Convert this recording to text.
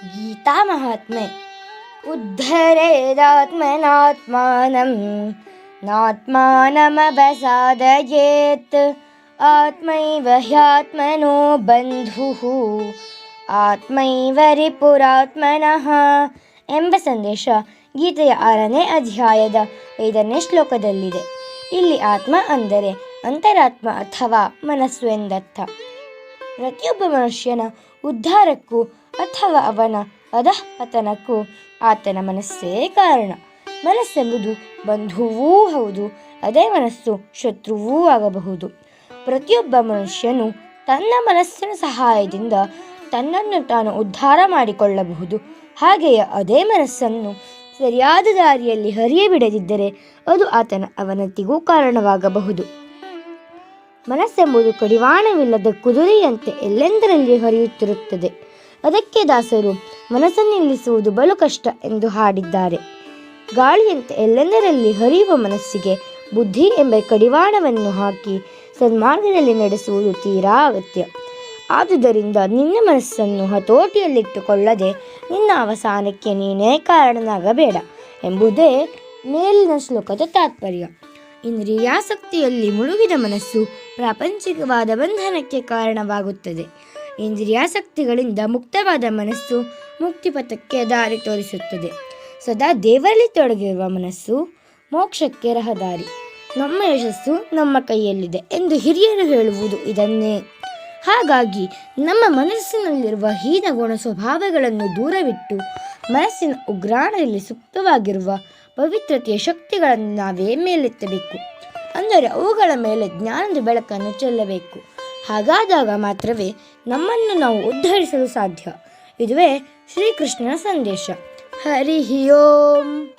गीतामहात्म्ये उद्धरेदात्मनात्मानं नात्मानमवसादयेत् आत्मैव ह्यात्मनो बन्धुः ಆತ್ಮೈವ ರಿಪುರಾತ್ಮನಃ ಎಂಬ ಸಂದೇಶ ಗೀತೆಯ ಆರನೇ ಅಧ್ಯಾಯದ ಐದನೇ ಶ್ಲೋಕದಲ್ಲಿದೆ ಇಲ್ಲಿ ಆತ್ಮ ಅಂದರೆ ಅಂತರಾತ್ಮ ಅಥವಾ ಮನಸ್ಸು ಎಂದರ್ಥ ಪ್ರತಿಯೊಬ್ಬ ಮನುಷ್ಯನ ಉದ್ಧಾರಕ್ಕೂ ಅಥವಾ ಅವನ ಅಧಃಪತನಕ್ಕೂ ಆತನ ಮನಸ್ಸೇ ಕಾರಣ. ಮನಸ್ಸೆಂಬುದು ಬಂಧುವೂ ಹೌದು, ಅದೇ ಮನಸ್ಸು ಶತ್ರುವೂ ಆಗಬಹುದು. ಪ್ರತಿಯೊಬ್ಬ ಮನುಷ್ಯನು ತನ್ನ ಮನಸ್ಸಿನ ಸಹಾಯದಿಂದ ತನ್ನನ್ನು ತಾನು ಉದ್ಧಾರ ಮಾಡಿಕೊಳ್ಳಬಹುದು. ಹಾಗೆಯೇ ಅದೇ ಮನಸ್ಸನ್ನು ಸರಿಯಾದ ದಾರಿಯಲ್ಲಿ ಹರಿಯಬಿಡದಿದ್ದರೆ ಅದು ಆತನ ಅವನತಿಗೂ ಕಾರಣವಾಗಬಹುದು. ಮನಸ್ಸೆಂಬುದು ಕಡಿವಾಣವಿಲ್ಲದ ಕುದುರೆಯಂತೆ ಎಲ್ಲೆಂದರಲ್ಲಿ ಹರಿಯುತ್ತಿರುತ್ತದೆ. ಅದಕ್ಕೆ ದಾಸರು, ಮನಸ್ಸನ್ನು ನಿಲ್ಲಿಸುವುದು ಬಲು ಕಷ್ಟ ಎಂದು ಹಾಡಿದ್ದಾರೆ. ಗಾಳಿಯಂತೆ ಎಲ್ಲೆಂದರಲ್ಲಿ ಹರಿಯುವ ಮನಸ್ಸಿಗೆ ಬುದ್ಧಿ ಎಂಬ ಕಡಿವಾಣವನ್ನು ಹಾಕಿ ಸನ್ಮಾರ್ಗದಲ್ಲಿ ನಡೆಸುವುದು ತೀರಾ ಅಗತ್ಯ. ಆದುದರಿಂದ ನಿನ್ನ ಮನಸ್ಸನ್ನು ಹತೋಟಿಯಲ್ಲಿಟ್ಟುಕೊಳ್ಳದೆ ನಿನ್ನ ಅವಸಾನಕ್ಕೆ ನೀನೇ ಕಾರಣನಾಗಬೇಡ ಎಂಬುದೇ ಮೇಲಿನ ಶ್ಲೋಕದ ತಾತ್ಪರ್ಯ. ಇಂದ್ರಿಯಾಸಕ್ತಿಯಲ್ಲಿ ಮುಳುಗಿದ ಮನಸ್ಸು ಪ್ರಾಪಂಚಿಕವಾದ ಬಂಧನಕ್ಕೆ ಕಾರಣವಾಗುತ್ತದೆ. ಇಂದ್ರಿಯಾಸಕ್ತಿಗಳಿಂದ ಮುಕ್ತವಾದ ಮನಸ್ಸು ಮುಕ್ತಿಪಥಕ್ಕೆ ದಾರಿ ತೋರಿಸುತ್ತದೆ. ಸದಾ ದೇವರಲ್ಲಿ ತೊಡಗಿರುವ ಮನಸ್ಸು ಮೋಕ್ಷಕ್ಕೆ ರಹದಾರಿ. ನಮ್ಮ ಯಶಸ್ಸು ನಮ್ಮ ಕೈಯಲ್ಲಿದೆ ಎಂದು ಹಿರಿಯರು ಹೇಳುವುದು ಇದನ್ನೇ. ಹಾಗಾಗಿ ನಮ್ಮ ಮನಸ್ಸಿನಲ್ಲಿರುವ ಹೀನ ಗುಣ ಸ್ವಭಾವಗಳನ್ನು ದೂರವಿಟ್ಟು ಮನಸ್ಸಿನ ಉಗ್ರಾಣದಲ್ಲಿ ಸುಪ್ತವಾಗಿರುವ ಪವಿತ್ರತೆಯ ಶಕ್ತಿಗಳನ್ನು ನಾವೇ ಮೇಲೆತ್ತಬೇಕು. ಅಂದರೆ ಅವುಗಳ ಮೇಲೆ ಜ್ಞಾನದ ಬೆಳಕನ್ನು ಚೆಲ್ಲಬೇಕು. ಹಾಗಾದಾಗ ಮಾತ್ರವೇ ನಮ್ಮನ್ನು ನಾವು ಉದ್ಧರಿಸಲು ಸಾಧ್ಯ. ಇದುವೇ ಶ್ರೀಕೃಷ್ಣನ ಸಂದೇಶ. ಹರಿ ಓಂ.